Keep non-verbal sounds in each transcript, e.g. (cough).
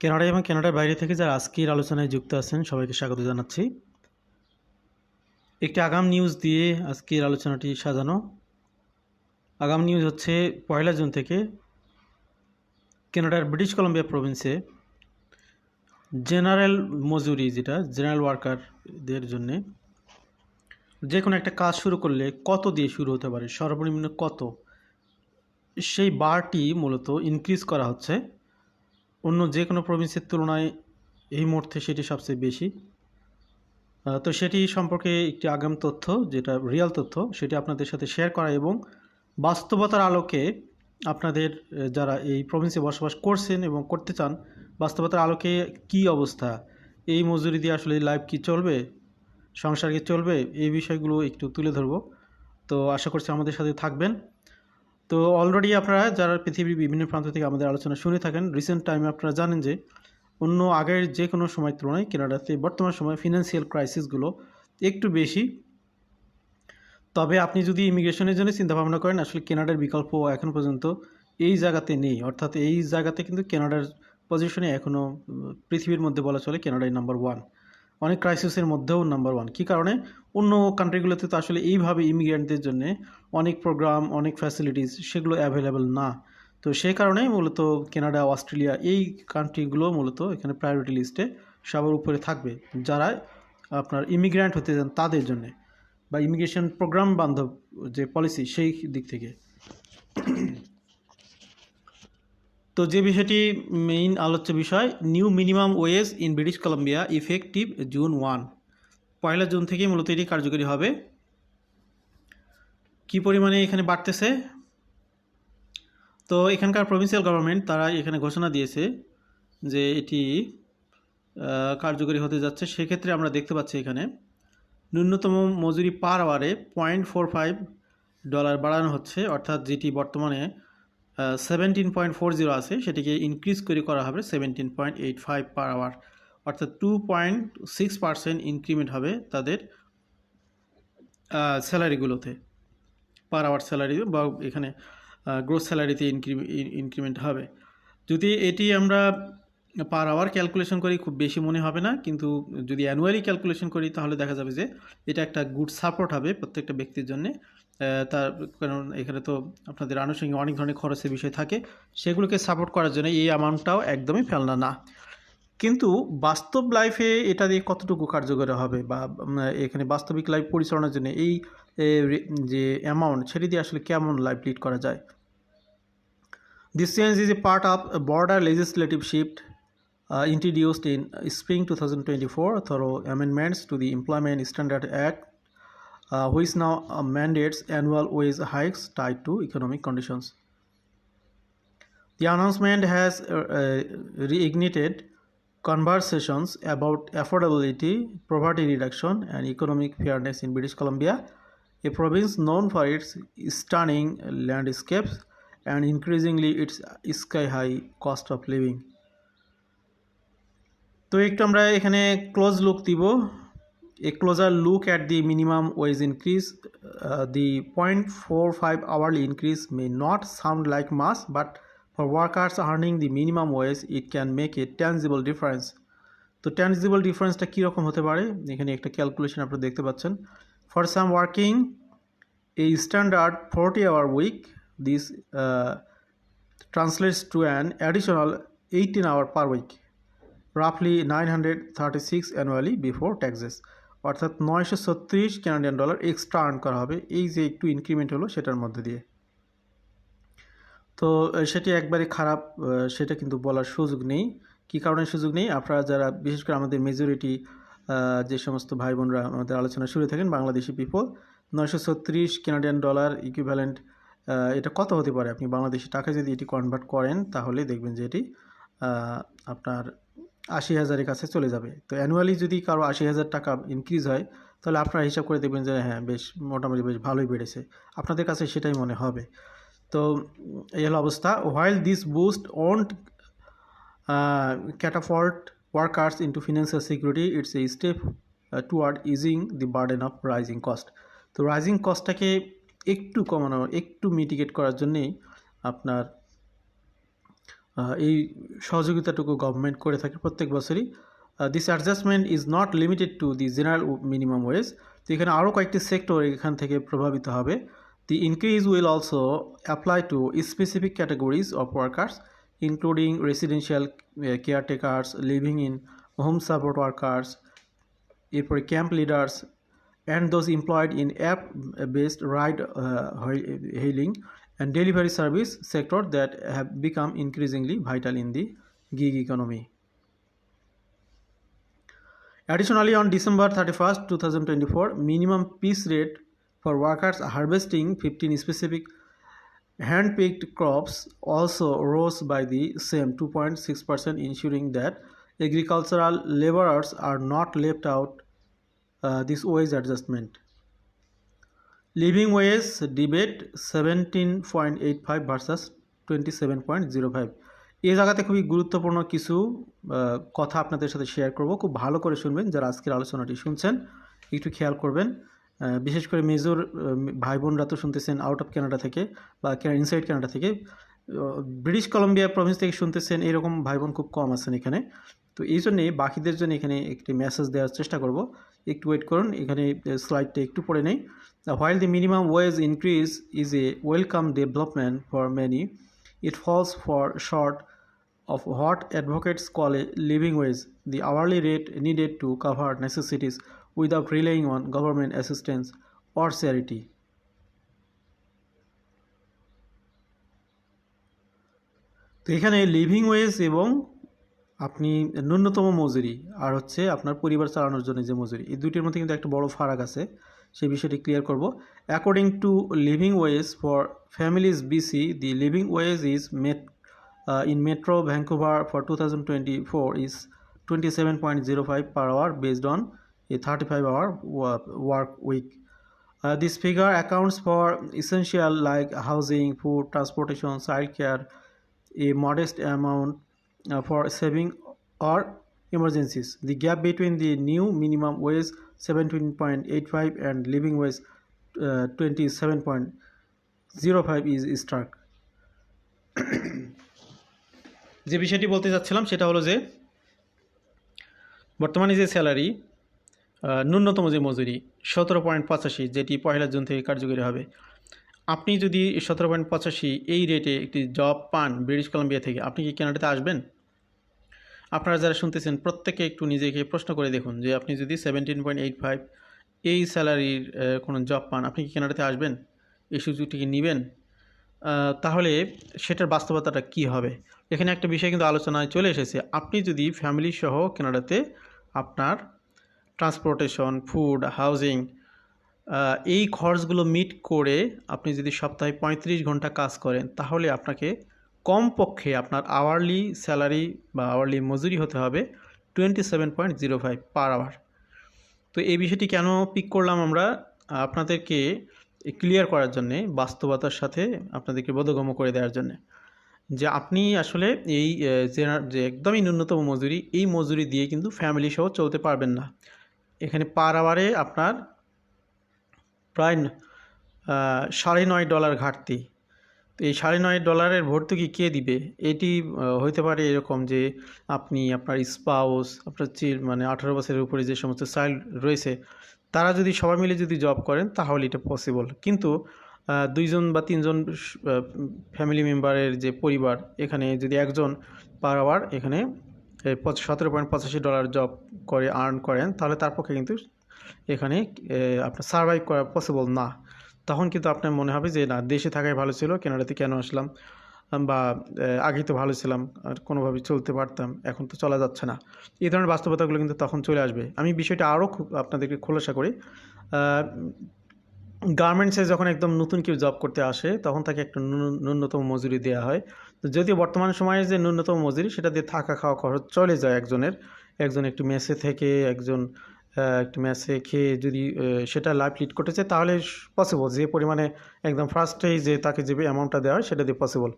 Canada এবং কানাডার বাইরে থেকে যারা আজকের আলোচনায় যুক্ত আছেন, সবাইকে স্বাগত জানাচ্ছি। একটি আগাম নিউজ দিয়ে আজকের আলোচনাটি সাজানো। আগাম নিউজ হচ্ছে, পয়লা জুন থেকে কানাডার ব্রিটিশ কলম্বিয়া প্রভিন্সে জেনারেল মজুরি যেটা, জেনারেল ওয়ার্কারদের জন্যে যে কোনো একটা কাজ শুরু করলে কত দিয়ে শুরু হতে পারে? সর্বনিম্ন কত? সেই বারটি মূলত ইনক্রিজ করা হচ্ছে। অন্য যে কোনো প্রভিন্সের তুলনায় এই মুহূর্তে সেটি সবচেয়ে বেশি। তো সেটি সম্পর্কে একটি আগাম তথ্য, যেটা রিয়াল তথ্য, সেটি আপনাদের সাথে শেয়ার করা এবং বাস্তবতার আলোকে আপনাদের যারা এই প্রভিন্সে বসবাস করছেন এবং করতে চান, বাস্তবতার আলোকে কি অবস্থা, এই মজুরি দিয়ে আসলে লাইফ কি চলবে, সংসার কি চলবে, এই বিষয়গুলো একটু তুলে ধরবো। তো আশা করছি আমাদের সাথে থাকবেন। তো অলরেডি আপনারা যারা পৃথিবীর বিভিন্ন প্রান্ত থেকে আমাদের আলোচনা শুনে থাকেন রিসেন্ট টাইমে আপনারা জানেন যে অন্য আগের যে কোনো সময়ের তুলনায় কেনাডাতে বর্তমান সময়ে ফিনান্সিয়াল ক্রাইসিসগুলো একটু বেশি। তবে আপনি যদি ইমিগ্রেশনের জন্য চিন্তা ভাবনা করেন, আসলে কেনাডার বিকল্প এখন পর্যন্ত এই জায়গাতে নেই। অর্থাৎ এই জায়গাতে কিন্তু কেনাডার পজিশনে এখনও পৃথিবীর মধ্যে বলা চলে কেনাডাই নাম্বার ওয়ান অনেক ক্রাইসিসের মধ্যেও নাম্বার ওয়ান কী কারণে? অন্য কান্ট্রিগুলোতে তো আসলে এইভাবে ইমিগ্রেন্টদের জন্য অনেক প্রোগ্রাম অনেক ফ্যাসিলিটিস সেগুলো অ্যাভেলেবেল না। তো সেই কারণেই মূলত কানাডা অস্ট্রেলিয়া এই কান্ট্রিগুলো মূলত এখানে প্রায়োরিটি লিস্টে সবার উপরে থাকবে। যারা আপনার ইমিগ্র্যান্ট হতে চান তাদের জন্যে বা ইমিগ্রেশন প্রোগ্রাম বান্ধব যে পলিসি সেই দিক থেকে। তো যে বিষয়টি মেইন আলোচ্য বিষয় new minimum wage in British Columbia effective June one Poila June থেকেই মূলত এটি কার্যকরী হবে। কি পরিমাণে এখানে বাড়তেছে? তো এখানকার প্রভিন্সিয়াল গভর্নমেন্ট তারা এখানে ঘোষণা দিয়েছে যে এটি কার্যকরী হতে যাচ্ছে। সেক্ষেত্রে আমরা দেখতে পাচ্ছি এখানে ন্যূনতম মজুরি পার আওয়ারে পয়েন্ট ফোর ফাইভ ডলার বাড়ানো হচ্ছে। অর্থাৎ যেটি বর্তমানে সেভেন্টিন পয়েন্ট ফোর জিরো আছে, সেটিকে ইনক্রিজ করে করা হবে seventeen point eight five per hour অর্থাৎ two point six percent increment হবে তাদের স্যালারিগুলোতে পার আওয়ার স্যালারি বা এখানে গ্রোথ স্যালারিতে ইনক্রিমেন্ট হবে। যদি এটি আমরা পার আওয়ার ক্যালকুলেশন করি খুব বেশি মনে হবে না, কিন্তু যদি অ্যানুয়ালি ক্যালকুলেশন করি তাহলে দেখা যাবে যে এটা একটা গুড সাপোর্ট হবে প্রত্যেকটা ব্যক্তির জন্যে। তার কারণ এখানে তো আপনাদের আনুষঙ্গিক অনেক ধরনের খরচের বিষয় থাকে, সেগুলোকে সাপোর্ট করার জন্য এই অ্যামাউন্টটাও একদমই ফেলনা না। কিন্তু বাস্তব লাইফে এটা দিয়ে কতটুকু কার্যকর হবে বা এখানে বাস্তবিক লাইফ পরিচালনার জন্য এই যে অ্যামাউন্ট সেটি দিয়ে আসলে কেমন লাইফ লিড করা যায়? Change is a part of a border legislative shift. Uh, introduced in spring 2024 through amendments to the Employment Standard Act, uh, which now uh, mandates annual wage hikes tied to economic conditions. The announcement has uh, uh, reignited conversations about affordability, poverty reduction, and economic fairness in British Columbia, a province known for its stunning landscapes and increasingly its sky high cost of living. তো একটু আমরা এখানে close look দিব। A closer look at the minimum wage increase the point four five hourly increase may not sound like much but for workers earning the minimum wage it can make a tangible difference তো tangible ডিফারেন্সটা কীরকম হতে পারে? এখানে একটা calculation আপনারা দেখতে পাচ্ছেন। ফর সাম ওয়ার্কিং এই standard forty hour week this translates to an additional eighteen hour per week hour nine week roughly 936 annually before taxes. অর্থাৎ নয়শো ছত্রিশ ক্যানাডিয়ান ডলার এক্সট্রা আর্ন করা হবে। এই যে একটু ইনক্রিমেন্ট হলো সেটার মধ্যে দিয়ে। তো সেটি একবারে খারাপ সেটা কিন্তু বলার সুযোগ নেই। কী কারণে সুযোগ নেই? আপনারা যারা, বিশেষ করে আমাদের মেজরিটি যে সমস্ত ভাই বোনরা আমাদের আলোচনা শুরু থাকেন, বাংলাদেশি পিপল নয়শো ছত্রিশ কানাডিয়ান ডলার ইকুইভ্যালেন্ট এটা কত হতে পারে? আপনি বাংলাদেশি টাকা যদি এটি কনভার্ট করেন, তাহলে দেখবেন যে এটি আপনার আশি হাজারের কাছে চলে যাবে। তো অ্যানুয়ালি যদি কারও আশি হাজার টাকা ইনক্রিজ হয় তাহলে আপনারা হিসাব করে দেখবেন যে হ্যাঁ বেশ মোটামুটি বেশ ভালোই বেড়েছে। আপনাদের কাছে সেটাই মনে হবে। তো এই হলো অবস্থা। While this boost won't catapult workers into financial security it's a step uh, easing easing burden of rising cost তো রাইজিং কস্টটাকে একটু কমানো একটু মিটিগেট করার জন্যেই আপনার এই সহযোগিতাটুকু গভর্নমেন্ট করে থাকে প্রত্যেক বছরই। This adjustment is not limited to the general minimum wage তো এখানে আরও কয়েকটি সেক্টর এখান থেকে প্রভাবিত হবে। The increase will also apply to specific categories of workers including residential caretakers living in home support workers এরপরে camp leaders and those employed in app based ride hailing and delivery service sector that have become increasingly vital in the gig economy. Additionally, on December 31st, 2024, minimum piece rate for workers harvesting 15 specific hand-picked crops also rose by the same 2.6%, ensuring that agricultural laborers are not left out uh, this wage adjustment. Living wage debate seventeen point eight five versus twenty seven point zero five এই জায়গাতে খুবই গুরুত্বপূর্ণ কিছু কথা আপনাদের সাথে share করব। খুব ভালো করে শুনবেন যারা আজকের আলোচনাটি শুনছেন, একটু খেয়াল করবেন। বিশেষ করে মেজর ভাই বোনরা তো শুনতেছেন আউট অফ কানাডা থেকে বা ইনসাইড কানাডা থেকে। ব্রিটিশ কলম্বিয়া প্রভিন্স থেকে শুনতেছেন, এরকম ভাই বোন খুব কম আছেন এখানে। তো এই জন্যে, বাকিদের জন্য এখানে একটি মেসেজ দেওয়ার চেষ্টা করব। একটু ওয়েট করুন, এখানে স্লাইডটা একটু পরে নেই। While the minimum wage increase is a welcome development for many it falls far short of what advocates call a living wage the hourly rate needed to cover necessities without relying on government assistance or charity তো এখানে living wedge এবং আপনি ন্যূনতম মজুরি আর হচ্ছে আপনার পরিবার চালানোর জন্য যে মজুরি এই দুইটির মধ্যে কিন্তু একটা বড় ফারাক আছে। সেই বিষয়টি ক্লিয়ার করব। According to living wage for families BC the living wage is met in metro Vancouver for two thousand twenty four is twenty seven point zero five per hour based on a thirty five hour work week this figure accounts for essential like housing food transportation childcare, care a modest uh, for saving or emergencies. The gap between the new minimum wage 17.85 and living wage uh, 27.05 is stark. (coughs) যে বিষয়টি বলতে যাচ্ছিলাম সেটা হলো যে বর্তমানে যে salary ন্যূনতম যে মজুরি সতেরো পয়েন্ট পঁচাশি যেটি পয়লা জুন থেকে কার্যকরী হবে আপনি যদি সতেরো পয়েন্ট পঁচাশি এই রেটে একটি জব পান ব্রিটিশ কলম্বিয়া থেকে আপনি কি কানাডাতে আসবেন আপনারা যারা শুনতেছেন, প্রত্যেকে একটু নিজেকে প্রশ্ন করে দেখুন যে আপনি যদি সেভেন্টিন পয়েন্ট এইট ফাইভ এই স্যালারির কোনো জব পান, আপনি কি কানাডাতে আসবেন? এই সুযোগটি কি নেবেন? তাহলে সেটার বাস্তবতাটা কি হবে? এখানে একটা বিষয় কিন্তু আলোচনায় চলে এসেছে। আপনি যদি ফ্যামিলি সহ কানাডাতে আপনার ট্রান্সপোর্টেশন ফুড হাউজিং এই খরচগুলো মিট করে আপনি যদি সপ্তাহে পঁয়ত্রিশ ঘণ্টা কাজ করেন, তাহলে আপনাকে কমপক্ষে আপনার আওয়ারলি স্যালারি বা আওয়ারলি মজুরি হতে হবে twenty seven point zero five per hour তো এই বিষয়টি কেন পিক করলাম আমরা? আপনাদেরকে ক্লিয়ার করার জন্যে, বাস্তবতার সাথে আপনাদেরকে বোধগম্য করে দেওয়ার জন্যে যে আপনি আসলে এই যে একদমই ন্যূনতম মজুরি, এই মজুরি দিয়ে কিন্তু ফ্যামিলি সহ চলতে পারবেন না। এখানে পার আওয়ারে আপনার প্রায় সাড়ে নয় ডলার ঘাটতি। তো এই সাড়ে নয় ডলারের ভর্তুকি কে দিবে? এটি হইতে পারে এরকম যে আপনি, আপনার স্পাউস আপনার চিল মানে আঠারো বছরের উপরে যে সমস্ত চাইল্ড রয়েছে, তারা যদি সবাই মিলে যদি জব করেন, তাহলে এটা পসিবল কিন্তু দুইজন বা তিনজন ফ্যামিলি মেম্বারের যে পরিবার, এখানে যদি একজন পার আওয়ার এখানে সতেরো পয়েন্ট পঁচাশি ডলার জব করে আর্ন করেন, তাহলে তার পক্ষে কিন্তু এখানে আপনার সার্ভাইভ করা পসিবল না। তখন কিন্তু আপনার মনে হবে যে, না, দেশে থাকাই ভালো ছিল, কেনাডাতে কেন আসলাম? বা আগেই তো ভালো ছিলাম, আর কোনোভাবে চলতে পারতাম, এখন তো চলা যাচ্ছে না। এই ধরনের বাস্তবতাগুলো কিন্তু তখন চলে আসবে। আমি বিষয়টা আরও খুব আপনাদেরকে খোলাসা করি। গার্মেন্টসে যখন একদম নতুন কেউ জব করতে আসে, তখন তাকে একটা ন্যূন- ন্যূনতম মজুরি দেওয়া হয়। তো যদিও বর্তমান সময়ে যে ন্যূনতম মজুরি, সেটা দিয়ে থাকা খাওয়া খরচ চলে যায় একজনের। একজন একটু মেসে থেকে, একজন একটু মেসে খেয়ে যদি সেটা লাইভ লিড করতে চায় তাহলে পসিবল যে পরিমাণে একদম ফার্স্টেই যে তাকে যে অ্যামাউন্টটা দেওয়া হয়, সেটা দিয়ে পসিবল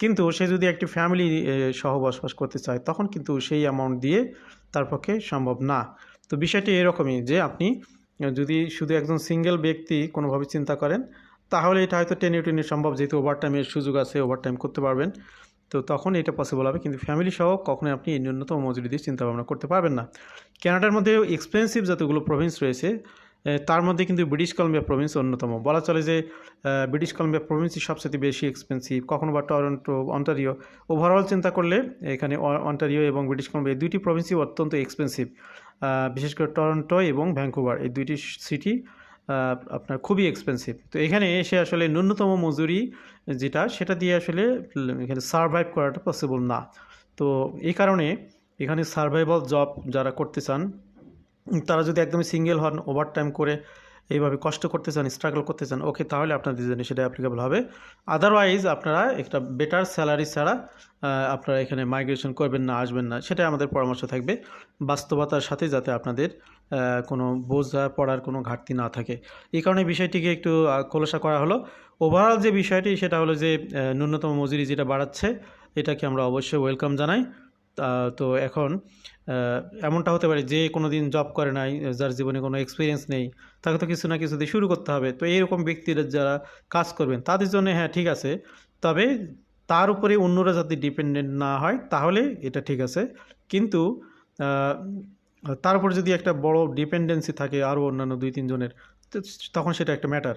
কিন্তু সে যদি একটি ফ্যামিলি সহ বসবাস করতে চায়, তখন কিন্তু সেই অ্যামাউন্ট দিয়ে তার পক্ষে সম্ভব না। তো বিষয়টি এরকমই যে আপনি যদি শুধু একজন সিঙ্গেল ব্যক্তি কোনোভাবে চিন্তা করেন, তাহলে এটা হয়তো টেনে টেনে সম্ভব, যেহেতু ওভারটাইমের সুযোগ আছে ওভারটাইম করতে পারবেন। তো তখন এটা পসিবল হবে। কিন্তু ফ্যামিলি সহ কখনোই আপনি এই ন্যূনতম মজুরি দিয়ে চিন্তা ভাবনা করতে পারবেন না। কানাডার মধ্যে এক্সপেন্সিভ যতগুলো প্রভিন্স রয়েছে তার মধ্যে কিন্তু ব্রিটিশ কলম্বিয়া প্রভিন্স অন্যতম। বলা চলে যে ব্রিটিশ কলম্বিয়া প্রভিন্সই সবচেয়ে বেশি এক্সপেন্সিভ কখনো বা টরন্টো অন্টারিও ওভারঅল চিন্তা করলে এখানে অন্টারিও এবং ব্রিটিশ কলম্বিয়া দুইটি প্রভিন্সই অত্যন্ত এক্সপেন্সিভ বিশেষ করে টরন্টো এবং ভ্যাঙ্কুভার এই দুইটি সিটি আপনার খুবই এক্সপেন্সিভ তো এখানে এসে আসলে ন্যূনতম মজুরি যেটা, সেটা দিয়ে আসলে এখানে সারভাইভ করাটা পসিবল না। তো এই কারণে এখানে সারভাইভাল জব যারা করতে চান, তারা যদি একদমই সিঙ্গেল হন ওভার টাইম করে এইভাবে কষ্ট করতে চান স্ট্রাগল করতে চান ওকে তাহলে আপনাদের জন্য সেটা অ্যাপ্লিকেবল হবে। আদারওয়াইজ আপনারা একটা বেটার স্যালারি ছাড়া আপনারা এখানে মাইগ্রেশন করবেন না, আসবেন না, সেটাই আমাদের পরামর্শ থাকবে। বাস্তবতার সাথে যাতে আপনাদের কোনো বোঝা পড়ার কোনো ঘাটতি না থাকে। এই কারণে বিষয়টিকে একটু খোলসা করা হলো। ওভারঅল যে বিষয়টি, সেটা হলো যে ন্যূনতম মজুরি যেটা বাড়াচ্ছে, এটাকে আমরা অবশ্যই ওয়েলকাম জানাই। তা- এখন এমনটা হতে পারে যে কোনো দিন জব করে নাই, যার জীবনে কোনো এক্সপিরিয়েন্স নেই, তাকে তো কিছু না কিছু দিয়ে শুরু করতে হবে। তো এইরকম ব্যক্তিরা যারা কাজ করবেন, তাদের জন্য হ্যাঁ ঠিক আছে। তবে তার উপরে অন্যরা যাতে ডিপেন্ডেন্ট না হয়, তাহলে এটা ঠিক আছে। কিন্তু তার উপর যদি একটা বড় ডিপেন্ডেন্সি থাকে আরও অন্যান্য দুই তিনজনের তখন সেটা একটা ম্যাটার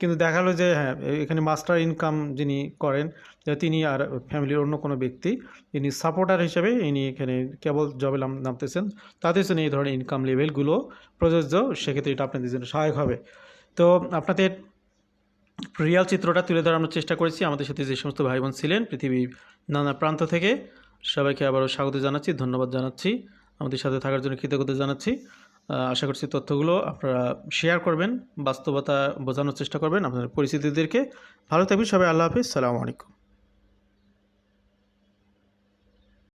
কিন্তু দেখা গেলো যে হ্যাঁ এখানে মাস্টার ইনকাম যিনি করেন তিনি আর ফ্যামিলির অন্য কোনো ব্যক্তি, ইনি সাপোর্টার হিসেবে ইনি এখানে কেবল জবে নাম- নামতেছেন, তাদের জন্য এই ধরনের ইনকাম লেভেলগুলো প্রযোজ্য, সেক্ষেত্রে এটা আপনাদের জন্য সহায়ক হবে। তো আপনাদের রিয়াল চিত্রটা তুলে ধরার আমরা চেষ্টা করেছি। আমাদের সাথে যে সমস্ত ভাই বোন ছিলেন পৃথিবীর নানা প্রান্ত থেকে, সবাইকে আবারও স্বাগত জানাচ্ছি, ধন্যবাদ জানাচ্ছি। আমাদের সাথে থাকার জন্য কৃতজ্ঞতা জানাচ্ছি। আশা করছি তথ্যগুলো আপনারা শেয়ার করবেন, বাস্তবতা বোঝানোর চেষ্টা করবেন আপনাদের পরিচিতিদেরকে ভালো থাকবেন, সবাই আল্লাহ হাফিজ, সালামু আলাইকুম।